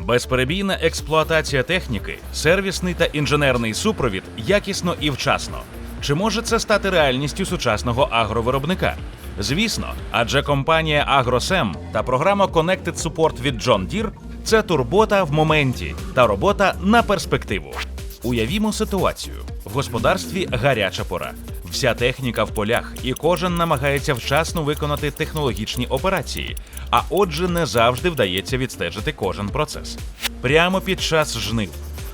Безперебійна експлуатація техніки, сервісний та інженерний супровід якісно і вчасно. Чи може це стати реальністю сучасного агровиробника? Звісно, адже компанія AgroSem та програма Connected Support від John Deere – це турбота в моменті та робота на перспективу. Уявімо ситуацію: в господарстві гаряча пора. Вся техніка в полях, і кожен намагається вчасно виконати технологічні операції, а отже, не завжди вдається відстежити кожен процес. Прямо під час жнив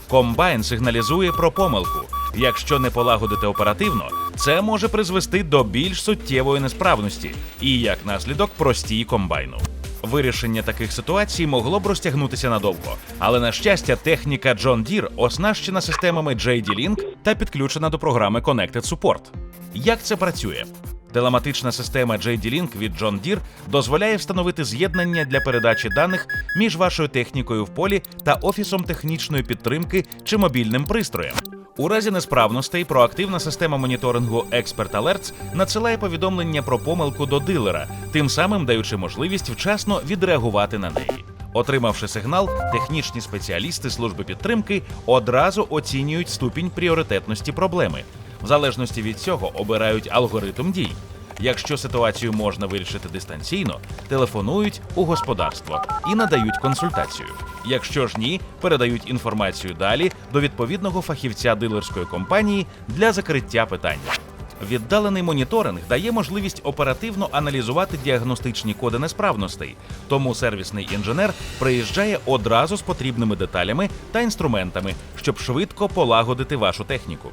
комбайн сигналізує про помилку. Якщо не полагодити оперативно, це може призвести до більш суттєвої несправності і, як наслідок, простій комбайну. Вирішення таких ситуацій могло б розтягнутися надовго, але на щастя, техніка John Deere оснащена системами JD Link та підключена до програми Connected Support. Як це працює? Телематична система JD Link від John Deere дозволяє встановити з'єднання для передачі даних між вашою технікою в полі та офісом технічної підтримки чи мобільним пристроєм. У разі несправностей проактивна система моніторингу Expert Alerts надсилає повідомлення про помилку до дилера, тим самим даючи можливість вчасно відреагувати на неї. Отримавши сигнал, технічні спеціалісти служби підтримки одразу оцінюють ступінь пріоритетності проблеми. В залежності від цього обирають алгоритм дій. Якщо ситуацію можна вирішити дистанційно, телефонують у господарство і надають консультацію. Якщо ж ні, передають інформацію далі до відповідного фахівця дилерської компанії для закриття питання. Віддалений моніторинг дає можливість оперативно аналізувати діагностичні коди несправностей, тому сервісний інженер приїжджає одразу з потрібними деталями та інструментами, щоб швидко полагодити вашу техніку.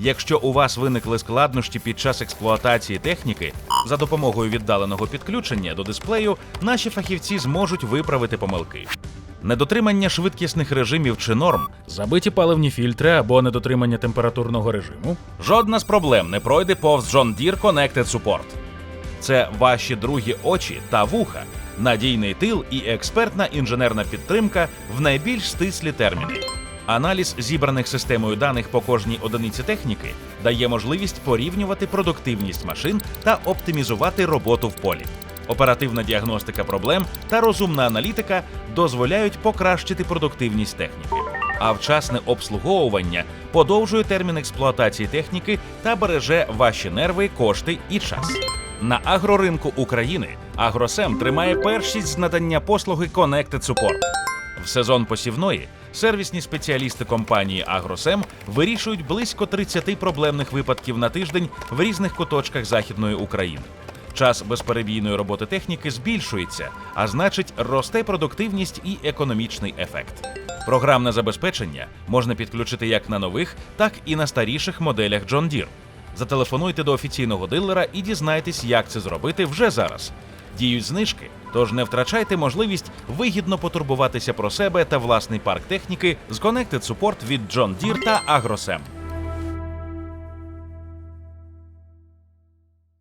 Якщо у вас виникли складнощі під час експлуатації техніки, за допомогою віддаленого підключення до дисплею наші фахівці зможуть виправити помилки. Недотримання швидкісних режимів чи норм, забиті паливні фільтри або недотримання температурного режиму. Жодна з проблем не пройде повз John Deere Connected Support. Це ваші другі очі та вуха, надійний тил і експертна інженерна підтримка в найбільш стислі терміни. Аналіз зібраних системою даних по кожній одиниці техніки дає можливість порівнювати продуктивність машин та оптимізувати роботу в полі. Оперативна діагностика проблем та розумна аналітика дозволяють покращити продуктивність техніки. А вчасне обслуговування подовжує термін експлуатації техніки та береже ваші нерви, кошти і час. На агроринку України Агросем тримає першість з надання послуги Connected Support. В сезон посівної сервісні спеціалісти компанії Агросем вирішують близько 30 проблемних випадків на тиждень в різних куточках Західної України. Час безперебійної роботи техніки збільшується, а значить, росте продуктивність і економічний ефект. Програмне забезпечення можна підключити як на нових, так і на старіших моделях John Deere. Зателефонуйте до офіційного дилера і дізнайтесь, як це зробити вже зараз. Діють знижки, тож не втрачайте можливість вигідно потурбуватися про себе та власний парк техніки з Connected Support від John Deere та Agrosem.